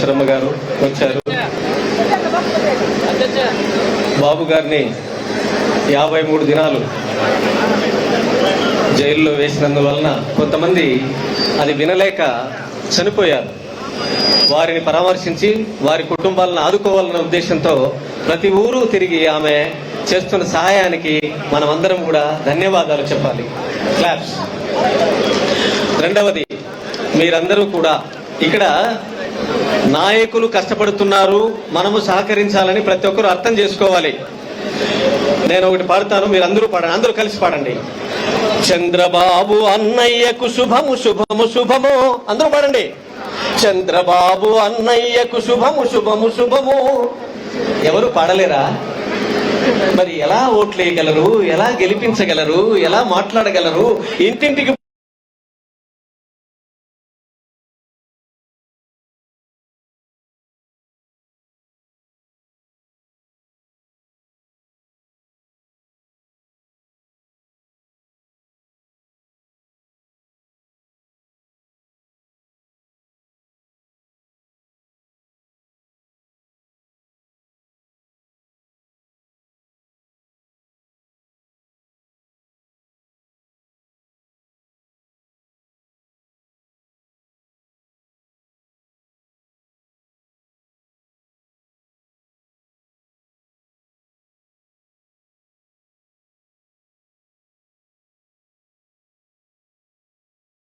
శర్మ గారు వచ్చారు. బాబు గారిని యాభై మూడు దినాలు జైల్లో వేసినందువలన కొంతమంది అది వినలేక చనిపోయారు. వారిని పరామర్శించి వారి కుటుంబాలను ఆదుకోవాలన్న ఉద్దేశంతో ప్రతి ఊరు తిరిగి ఆమె చేస్తున్న సహాయానికి మనమందరం కూడా ధన్యవాదాలు చెప్పాలి. క్లాప్స్ రెండవది మీరందరూ కూడా ఇక్కడ నాయకులు కష్టపడుతున్నారు మనము సహకరించాలని ప్రతి ఒక్కరు అర్థం చేసుకోవాలి. నేను ఒకటి పాడతాను మీరు అందరూ పాడండి అందరూ కలిసి పాడండి. చంద్రబాబు అన్నయ్యకు శుభము శుభము శుభము. అందరూ పాడండి. చంద్రబాబు అన్నయ్యకు శుభము శుభము శుభము. ఎవరు పాడలేరా? మరి ఎలా ఓట్లేయగలరు? ఎలా గెలిపించగలరు? ఎలా మాట్లాడగలరు? ఇంటింటికి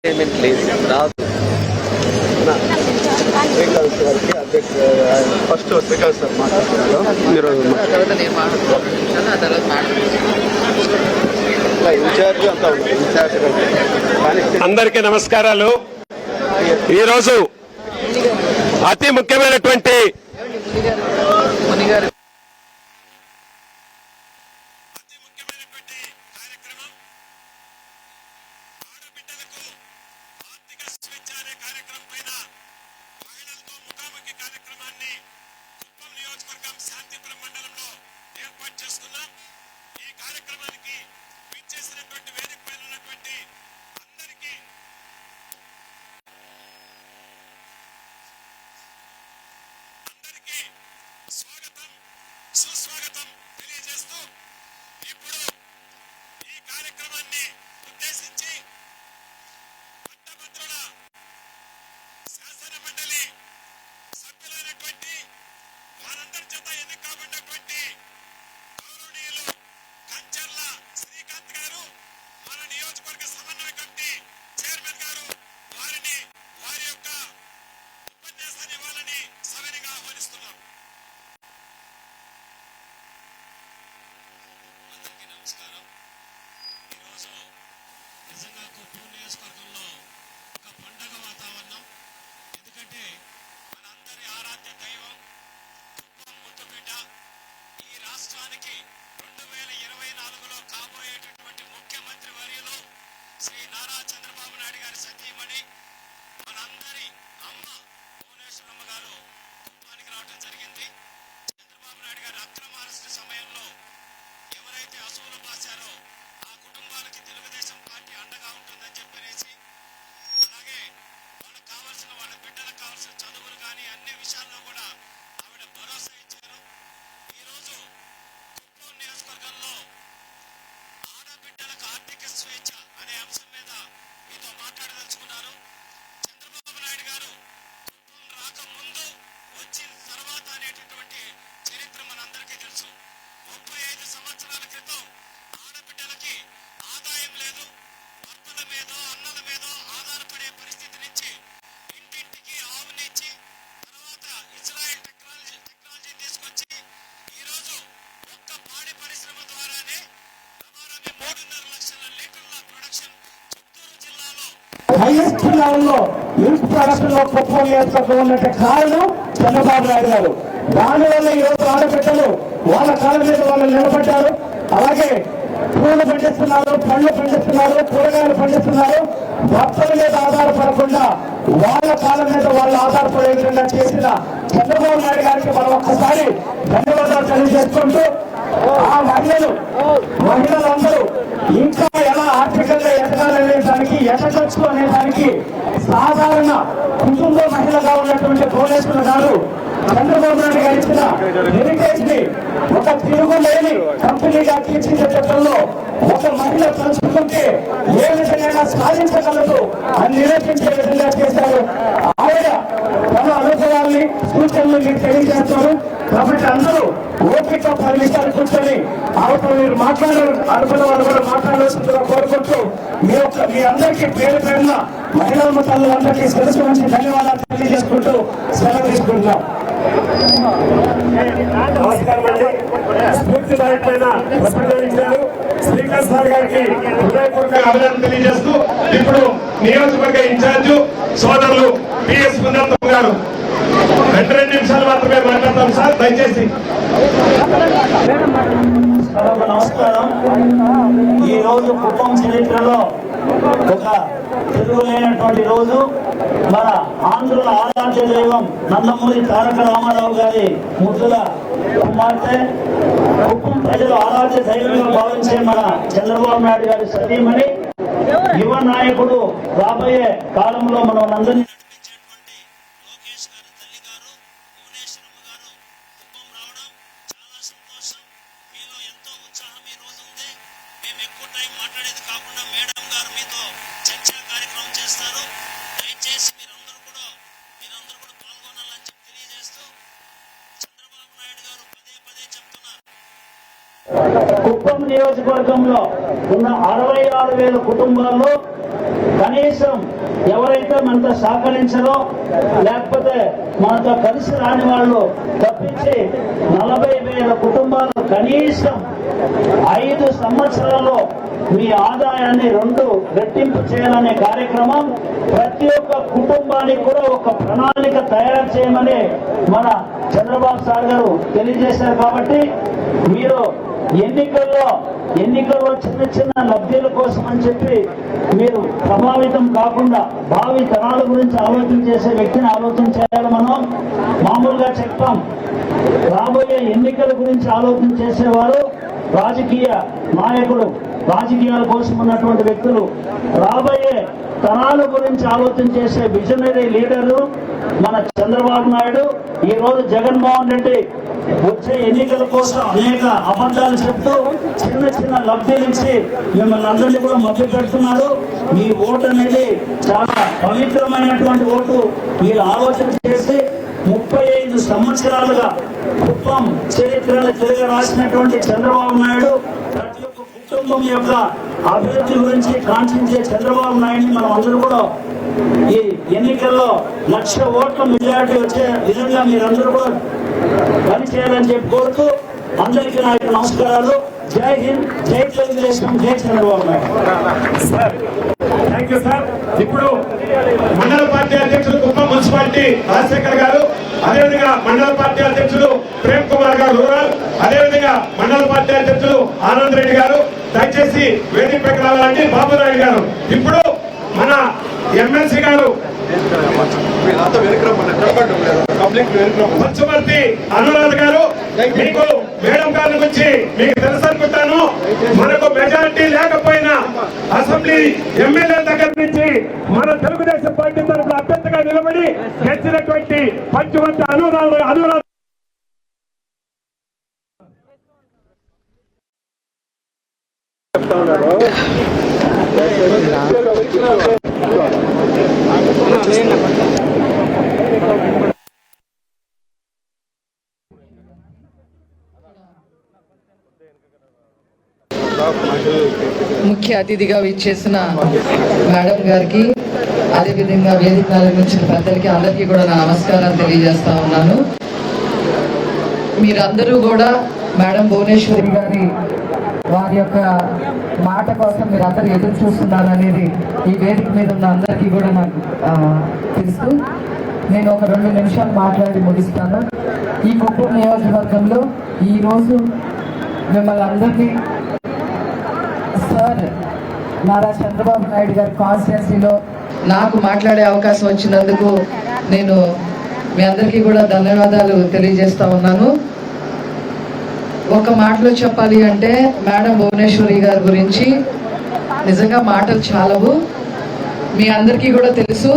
పేమెంట్ లేదు. రాదు. ఫస్ట్ శ్రీకాంత్ సార్ మాట్లాడుతున్నారు. మీరు ఇన్ఛార్జ్ అంతా ఇన్ఛార్జ్ అందరికీ నమస్కారాలు. ఈరోజు అతి ముఖ్యమైనటువంటి మిల్క్ ప్రొడక్షన్లో కుప్పం నియోజకవర్గం ఉన్నట్టు కారణం చంద్రబాబు నాయుడు గారు. దాని వల్ల ఈరోజు ఆడబిడ్డలు వాళ్ళ కాలం మీద వాళ్ళు నిలబడ్డారు. అలాగే పూలు పండిస్తున్నారు పండ్లు పండిస్తున్నారు కూరగాయలు పండిస్తున్నారు. భక్తుల మీద ఆధారపడకుండా వాళ్ళ కాలం మీద వాళ్ళు ఆధారపడే విధంగా చేసిన చంద్రబాబు నాయుడు గారికి మనం ఒక్కసారి ధన్యవాదాలు తెలియజేసుకుంటూ ఆ మహిళలు మహిళలందరూ ఇంకా ఆర్థికంగా ఎదగాలనే దానికి ఎదగచ్చు అనే దానికి సాధారణ కుటుంబ మహిళగా ఉన్నటువంటి భువనేశ్వర గారు చంద్రబాబు నాయుడు గారు ఇచ్చిన హెరిటేజ్ని ఒక తిరుగులేని కంపెనీగా తీర్చిదిద్దడంలో ఒక మహిళ తలుచుకుంటే ఏ విధంగా సాధించగలదు అని నిరూపించే విధంగా చేశారు. ఆవిడ తన అనుభవాల్ని సూచనలు మీకు తెలియజేస్తారు. కాబట్టి అందరూ ఓపిక పది నిమిషాలు కూర్చొని ఆవిడ మీరు మాట్లాడారు. అనుకున్న వాళ్ళు కూడా మాట్లాడాల్సిందిగా కోరుకుంటూ మీ యొక్క మీ అందరికీ పేరు పేరున మహిళా తల్లులందరికీ శిరస్సు నుంచి ధన్యవాదాలు తెలియజేసుకుంటూ సెలవు తీసుకుంటున్నాం. నమస్కారం అండి. ప్రసంగించారు సార్ గారికి హృదయపూర్వక అభినందన తెలియజేస్తూ ఇప్పుడు నియోజకవర్గ ఇన్ఛార్జ్ సోదరులు పిఎస్ పుణ్యాత్మ గారు. రెండు రెండు నిమిషాలు మాత్రమే మాట్లాడతాం సార్. దయచేసి. సభకు నమస్కారం. ఈ రోజు కుటుంబ చరిత్రలో ఒక తిరుగులేనటువంటి రోజు. మన ఆంధ్రుల ఆరాధ్య దైవం నందమూరి తారక రామారావు గారి ముద్దుల కుమార్తె. కుప్పం ప్రజలు ఆరాధ్య దైవంగా భావించే మన చంద్రబాబు నాయుడు గారి సతీమణి. యువ నాయకుడు రాబోయే కాలంలో మనం అందరినీ నడిపించేటువంటి లోకేష్ గారి తల్లి గారు భువనేశ్వరమ్మ గారు కుప్పం రావడం చాలా సంతోషం మీలో ఎంతో ఉత్సాహం ఈ రోజు ఉంది మేము ఎక్కువ టైం మాట్లాడేది కాకుండా మేడం గారు మీతో చర్చా కార్యక్రమం చేస్తారు దయచేసి మీరందరూ కూడా మీరందరూ కూడా పాల్గొనాలని చెప్పి తెలియజేస్తూ చంద్రబాబు నాయుడు గారు పదే పదే చెప్తున్నారు కుప్పం నియోజకవర్గంలో ఉన్న అరవై ఆరు వేల కుటుంబాల్లో కనీసం ఎవరైతే మనతో సహకరించరో లేకపోతే మనతో కలిసి రాని వాళ్ళు తప్పించి నలభై వేల కుటుంబాలు కనీసం ఐదు సంవత్సరాల్లో మీ ఆదాయాన్ని రెండు రెట్టింపు చేయాలనే కార్యక్రమం ప్రతి ఒక్క కుటుంబానికి కూడా ఒక ప్రణాళిక తయారు చేయమని మన చంద్రబాబు సార్ గారు తెలియజేశారు కాబట్టి మీరు ఎన్నికల్లో ఎన్నికల్లో చిన్న చిన్న లబ్ధుల కోసం అని చెప్పి మీరు ప్రభావితం కాకుండా భావి తరాల గురించి ఆలోచన చేసే వ్యక్తిని ఆలోచన చేయాలి మనం. మామూలుగా చెప్తాం రాబోయే ఎన్నికల గురించి ఆలోచన చేసేవారు రాజకీయ నాయకులు. రాజకీయాల కోసం ఉన్నటువంటి వ్యక్తులు రాబోయే తరాల గురించి ఆలోచన చేసే విజనరీ లీడర్లు మన చంద్రబాబు నాయుడు. ఈ రోజు జగన్మోహన్ రెడ్డి వచ్చే ఎన్నికల కోసం అనేక అబద్ధాలు చెప్తూ చిన్న చిన్న లబ్ధి ఇచ్చి మిమ్మల్ని అందరినీ కూడా మభ్య పెడుతున్నారు. మీ ఓటు అనేది చాలా పవిత్రమైనటువంటి ఓటు. మీరు ఆలోచన చేసి ముప్పై ఐదు సంవత్సరాలుగా కుప్పం చరిత్రను తిరగ రాసినటువంటి చంద్రబాబు నాయుడు ప్రతి కుటుంబం యొక్క అభివృద్ధి గురించి కాంక్షించే చంద్రబాబు నాయుడిని మనం అందరూ కూడా ఈ ఎన్నికల్లో లక్ష ఓట్ల మెజారిటీ వచ్చే విధంగా మీరందరూ కూడా పనిచేయాలని చెప్పి కోరుతూ అందరికీ నా యొక్క నమస్కారాలు. జై హింద్ జై తెలుగుదేశం జై Chandrababu Naidu. Sir thank you sir. ఇప్పుడు మండల పార్టీ అధ్యక్షుడు కుప్పం మున్సిపాలిటీ రాజశేఖర్ గారు అదేవిధంగా మండల పార్టీ అధ్యక్షులు ప్రేమ్ కుమార్ గారు రూరల్ అదేవిధంగా మండల పార్టీ అధ్యక్షులు ఆనంద్ రెడ్డి గారు. దయచేసి వేదికపైకి రావాలంటే బాబు గారు. ఇప్పుడు మన ఎమ్మెల్సీ గారు పంచమర్తి అనురాధ గారు మీకు మేడం గారి గురించి మీకు తెలుసు అనుకుంటాను మనకు మెజారిటీ లేకపోయినా అసెంబ్లీ ఎమ్మెల్యే దగ్గర నుంచి మన తెలుగుదేశం పార్టీ తరఫున అభ్యర్థిగా నిలబడి గెలిచినటువంటి పంచమర్తి అనురాధ అనురాధ ముఖ్య అతిథిగా విచ్చేసిన మేడం గారికి అదేవిధంగా వేదిక నిర్మించిన పెద్దలకి అందరికీ కూడా నా నమస్కారం తెలియజేస్తా ఉన్నాను. మీరందరూ కూడా మేడం భువనేశ్వరి గారి వారి యొక్క మాట కోసం మీరు మీరందరూ ఎదురు చూస్తున్నారనేది ఈ వేదిక మీద ఉన్న అందరికీ కూడా నాకు తెలుసు. నేను ఒక రెండు నిమిషాలు మాట్లాడి ముగిస్తాను. ఈ కుప్పం నియోజకవర్గంలో ఈరోజు మిమ్మల్ని అందరినీ సార్ నారా చంద్రబాబు నాయుడు గారి కాన్స్టిట్యున్సీలో నాకు మాట్లాడే అవకాశం వచ్చినందుకు నేను మీ అందరికీ కూడా ధన్యవాదాలు తెలియజేస్తా ఉన్నాను. ఒక మాటలో చెప్పాలి అంటే మేడం భువనేశ్వరి గారి గురించి నిజంగా మాటలు చాలవు. మీ అందరికీ కూడా తెలుసు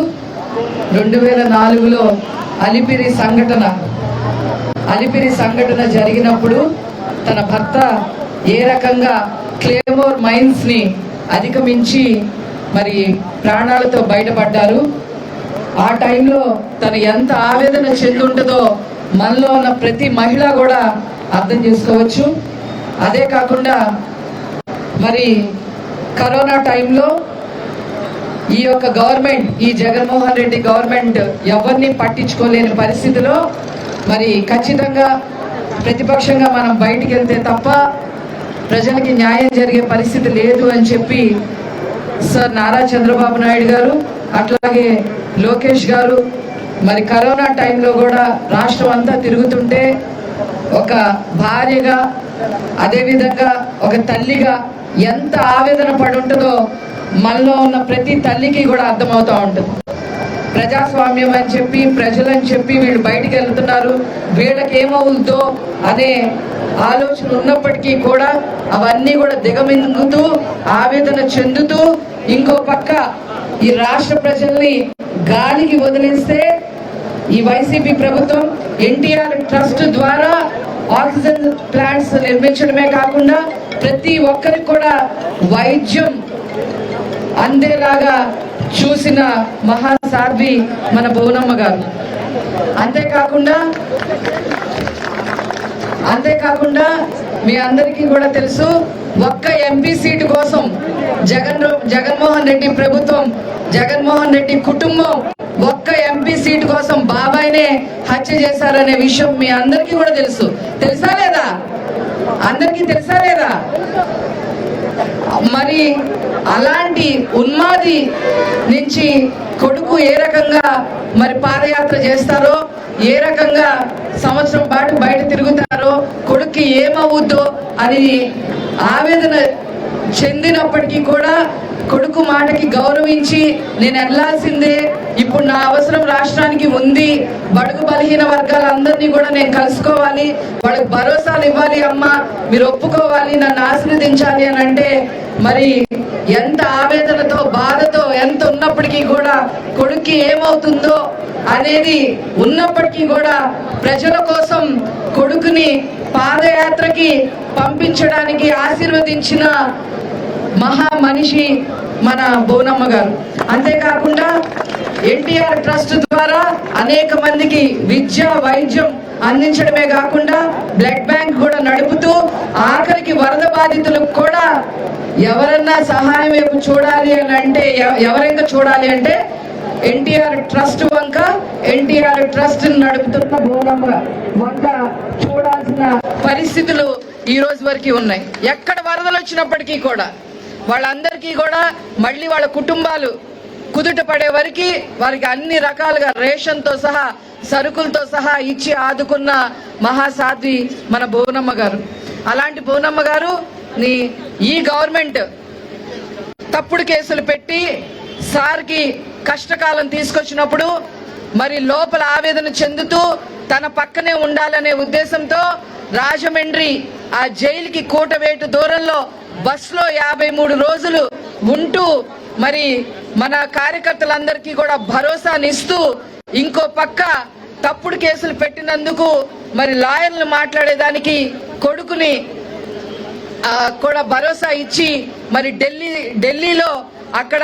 రెండు వేల నాలుగులో అలిపిరి సంఘటన అలిపిరి సంఘటన జరిగినప్పుడు తన భర్త ఏ రకంగా క్లేమోర్ మైన్స్ని అధిగమించి మరి ప్రాణాలతో బయటపడ్డారు. ఆ టైంలో తను ఎంత ఆవేదన చెందుంటుందో మనలో ఉన్న ప్రతి మహిళ కూడా అర్థం చేసుకోవచ్చు. అదే కాకుండా మరి కరోనా టైంలో ఈ యొక్క గవర్నమెంట్ ఈ జగన్మోహన్ రెడ్డి గవర్నమెంట్ ఎవరిని పట్టించుకోలేని పరిస్థితిలో మరి ఖచ్చితంగా ప్రతిపక్షంగా మనం బయటికి వెళ్తే తప్ప ప్రజలకి న్యాయం జరిగే పరిస్థితి లేదు అని చెప్పి సార్ నారా చంద్రబాబు నాయుడు గారు అట్లాగే లోకేష్ గారు మరి కరోనా టైంలో కూడా రాష్ట్రం అంతా తిరుగుతుంటే ఒక భార్యగా అదేవిధంగా ఒక తల్లిగా ఎంత ఆవేదన పడి ఉంటుందో మనలో ఉన్న ప్రతి తల్లికి కూడా అర్థమవుతూ ఉంటుంది. ప్రజాస్వామ్యం అని చెప్పి ప్రజలని చెప్పి వీళ్ళు బయటికి వెళ్తున్నారు. వీళ్ళకి ఏమవుతుందో అనే ఆలోచన ఉన్నప్పటికీ కూడా అవన్నీ కూడా దిగమింగుతూ ఆవేదన చెందుతూ ఇంకో పక్క ఈ రాష్ట్ర ప్రజల్ని గాలికి వదిలేస్తే ఈ వైసీపీ ప్రభుత్వం ఎన్టీఆర్ ట్రస్ట్ ద్వారా ఆక్సిజన్ ప్లాంట్స్ నిర్మించడమే కాకుండా ప్రతి ఒక్కరికి కూడా వైద్యం అందేలాగా చూసిన మహాసాధ్వి మన భువనమ్మ గారు. అంతేకాకుండా అంతేకాకుండా మీ అందరికీ కూడా తెలుసు ఒక్క ఎంపీ సీటు కోసం జగన్ జగన్మోహన్ రెడ్డి ప్రభుత్వం జగన్మోహన్ రెడ్డి కుటుంబం ఒక్క ఎంపీ సీటు కోసం బాబాయ్నే హత్య చేశారనే విషయం మీ అందరికీ కూడా తెలుసు. తెలుసా లేదా? అందరికీ తెలుసా లేదా? మరి అలాంటి ఉన్మాది నుంచి కొడుకు ఏ రకంగా మరి పాదయాత్ర చేస్తారో ఏ రకంగా సంవత్సరం పాటు బయట తిరుగుతారో కొడుక్కి ఏమవుద్దో అని ఆవేదన చెందినప్పటికీ కూడా కొడుకు మాటకి గౌరవించి నేను వెళ్ళాల్సిందే ఇప్పుడు నా అవసరం రాష్ట్రానికి ఉంది బడుగు బలహీన వర్గాలందరినీ కూడా నేను కలుసుకోవాలి వాళ్ళకి భరోసాలు ఇవ్వాలి అమ్మ మీరు ఒప్పుకోవాలి నన్ను ఆశీర్వదించాలి అని అంటే మరి ఎంత ఆవేదనతో బాధతో ఎంత ఉన్నప్పటికీ కూడా కొడుక్కి ఏమవుతుందో అనేది ఉన్నప్పటికీ కూడా ప్రజల కోసం కొడుకుని పాదయాత్రకి పంపించడానికి ఆశీర్వదించిన మహా మనిషి మన బోనమ్మ గారు. అంతేకాకుండా ఎన్టీఆర్ ట్రస్ట్ ద్వారా అనేక మందికి విద్య వైద్యం అందించడమే కాకుండా బ్లడ్ బ్యాంక్ కూడా నడుపుతూ ఆఖరికి వరద బాధితులకు కూడా ఎవరన్నా సహాయం వైపు చూడాలి అని అంటే ఎవరైనా చూడాలి అంటే ఎన్టీఆర్ ట్రస్ట్ వంక ఎన్టీఆర్ ట్రస్ట్ నడుపుతున్న బోనమ్మ వంక చూడాల్సిన పరిస్థితులు ఈ రోజు వరకు ఉన్నాయి. ఎక్కడ వరదలు వచ్చినప్పటికీ కూడా వాళ్ళందరికీ కూడా మళ్ళీ వాళ్ళ కుటుంబాలు కుదుట పడే వరకు వారికి అన్ని రకాలుగా రేషన్తో సహా సరుకులతో సహా ఇచ్చి ఆదుకున్న మహాసాధ్వి మన భువనమ్మ గారు. అలాంటి భువనమ్మ గారు నీ ఈ గవర్నమెంట్ తప్పుడు కేసులు పెట్టి సార్కి కష్టకాలం తీసుకొచ్చినప్పుడు మరి లోపల ఆవేదన చెందుతూ తన పక్కనే ఉండాలనే ఉద్దేశంతో రాజమండ్రి ఆ జైలుకి కూటవేటు దూరంలో బస్సులో యాభై మూడు రోజులు ఉంటూ మరి మన కార్యకర్తలందరికీ కూడా భరోసానిస్తూ ఇంకో పక్క తప్పుడు కేసులు పెట్టినందుకు మరి లాయర్లు మాట్లాడేదానికి కొడుకుని కూడా భరోసా ఇచ్చి మరి ఢిల్లీ ఢిల్లీలో అక్కడ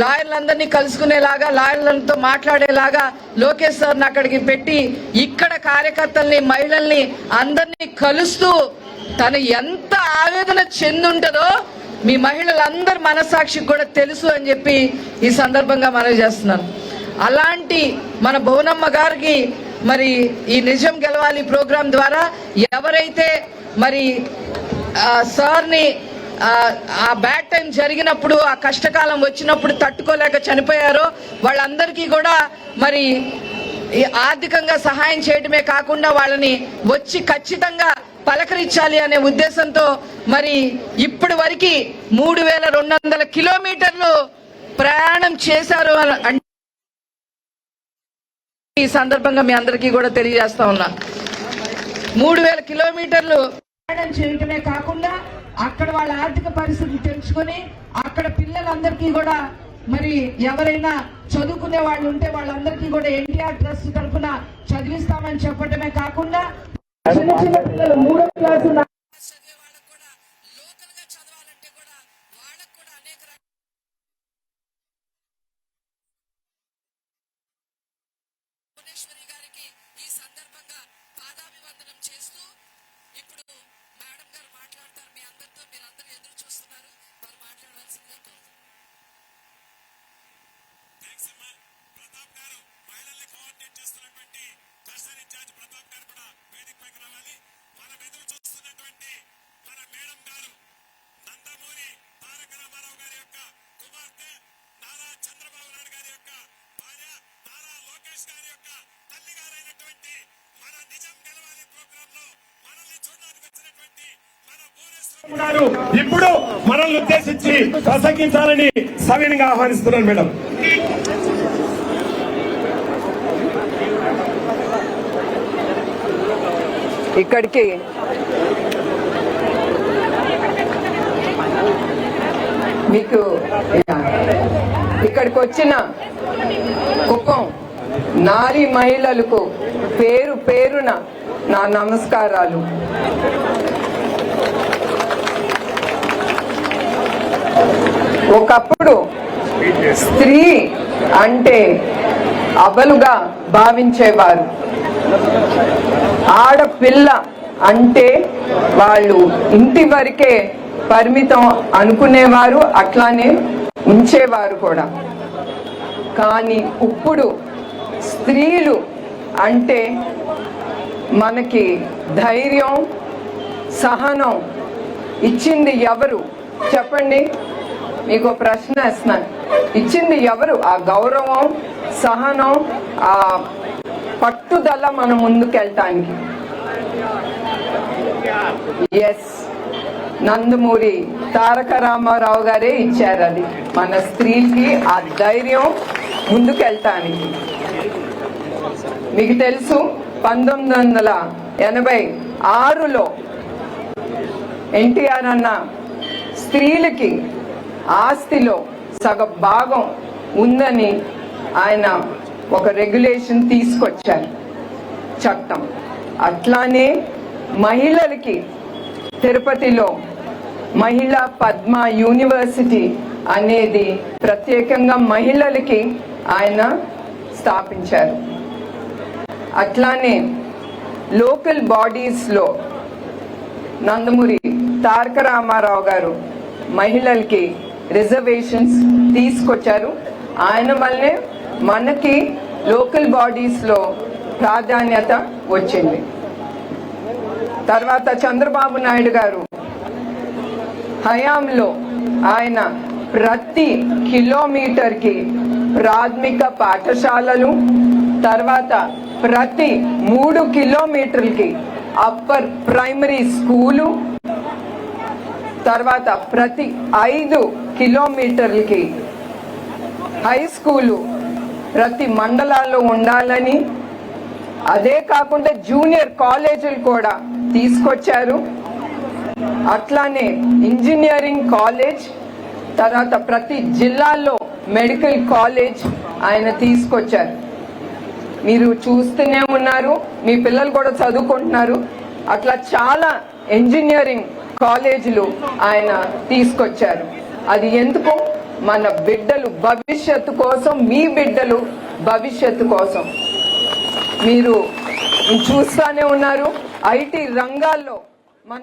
లాయర్లందరినీ కలుసుకునేలాగా లాయర్లతో మాట్లాడేలాగా లోకేష్ సార్ని అక్కడికి పెట్టి ఇక్కడ కార్యకర్తల్ని మహిళల్ని అందరినీ కలుస్తూ తను ఎంత ఆవేదన చెందుంటుందో మీ మహిళలందరి మనసాక్షికి కూడా తెలుసు అని చెప్పి ఈ సందర్భంగా మనవి చేస్తున్నాను. అలాంటి మన భువనమ్మ గారికి మరి ఈ నిజం గెలవాలి ప్రోగ్రాం ద్వారా ఎవరైతే మరి ఆ, సార్ని ఆ, బ్యాడ్ టైం జరిగినప్పుడు ఆ కష్టకాలం వచ్చినప్పుడు తట్టుకోలేక చనిపోయారో వాళ్ళందరికీ కూడా మరి ఈ ఆర్థికంగా సహాయం చేయడమే కాకుండా వాళ్ళని వచ్చి ఖచ్చితంగా పలకరించాలి అనే ఉద్దేశంతో మరి ఇప్పటి వరకు మూడు వేల రెండు వందల కిలోమీటర్లు ప్రయాణం చేశారు అని అంటే ఈ సందర్భంగా మీ అందరికీ కూడా తెలియజేస్తా ఉన్నా. మూడు వేల కిలోమీటర్లు ప్రయాణం చేయటమే కాకుండా అక్కడ వాళ్ళ ఆర్థిక పరిస్థితి తెలుసుకొని అక్కడ పిల్లలందరికీ కూడా మరి ఎవరైనా చదువుకునే వాళ్ళు ఉంటే వాళ్ళందరికీ కూడా ఎన్టీఆర్ ట్రస్ట్ తరఫున చదివిస్తామని చెప్పడమే కాకుండా చిన్న చిన్న పిల్లలు మూడో క్లాసు ఇప్పుడు మనల్ని ఉద్దేశించి ప్రసంగించాలని సవినంగా ఆహ్వానిస్తున్నాను మేడం. ఇక్కడికి. మీకు ఇక్కడికి వచ్చిన కుప్పం నారీ మహిళలకు పేరు పేరున నా నమస్కారాలు. ఒకప్పుడు స్త్రీ అంటే అబలుగా భావించేవారు. ఆడపిల్ల అంటే వాళ్ళు ఇంటి వరకే పరిమితం అనుకునేవారు అట్లానే ఉంచేవారు కూడా. కానీ ఇప్పుడు స్త్రీలు అంటే మనకి ధైర్యం సహనం ఇచ్చింది ఎవరు? చెప్పండి. మీకు ప్రశ్న వేస్తున్నాను ఇచ్చింది ఎవరు? ఆ గౌరవం సహనం ఆ పట్టుదల మన ముందుకెళ్ళటానికి ఎస్ నందమూరి తారక రామారావు గారే ఇచ్చారు అది. మన స్త్రీకి ఆ ధైర్యం ముందుకెళ్ళటానికి మీకు తెలుసు పంతొమ్మిది వందల ఎనభై ఆరులో ఎన్టీఆర్ అన్న స్త్రీలకి ఆస్తిలో సగ భాగం ఉందని ఆయన ఒక రెగ్యులేషన్ తీసుకొచ్చారు. చట్టం. అట్లానే మహిళలకి తిరుపతిలో మహిళా పద్మ యూనివర్సిటీ అనేది ప్రత్యేకంగా మహిళలకి ఆయన స్థాపించారు. అట్లానే లోకల్ బాడీస్లో నందమూరి తారక రామారావు గారు మహిళలకి రిజర్వేషన్స్ తీసుకొచ్చారు. ఆయన వల్లే మనకి లోకల్ బాడీస్లో ప్రాధాన్యత వచ్చింది. తర్వాత చంద్రబాబు నాయుడు గారు హయాంలో ఆయన ప్రతి కిలోమీటర్కి ప్రాథమిక పాఠశాలలు తర్వాత ప్రతి మూడు కిలోమీటర్లకి అప్పర్ ప్రైమరీ స్కూలు తర్వాత ప్రతి ఐదు కిలోమీటర్లకి హై స్కూలు ప్రతి మండలాల్లో ఉండాలని అదే కాకుండా జూనియర్ కాలేజీలు కూడా తీసుకొచ్చారు. అట్లానే ఇంజనీరింగ్ కాలేజ్ తర్వాత ప్రతి జిల్లాలో మెడికల్ కాలేజ్ ఆయన తీసుకొచ్చారు. మీరు చూస్తూనే ఉన్నారు మీ పిల్లలు కూడా చదువుకుంటున్నారు. అట్లా చాలా ఇంజనీరింగ్ కాలేజీలు ఆయన తీసుకొచ్చారు. అది ఎందుకు? మన బిడ్డలు భవిష్యత్తు కోసం మీ బిడ్డలు భవిష్యత్తు కోసం. మీరు చూస్తానే ఉన్నారు. ఐటీ రంగాల్లో మన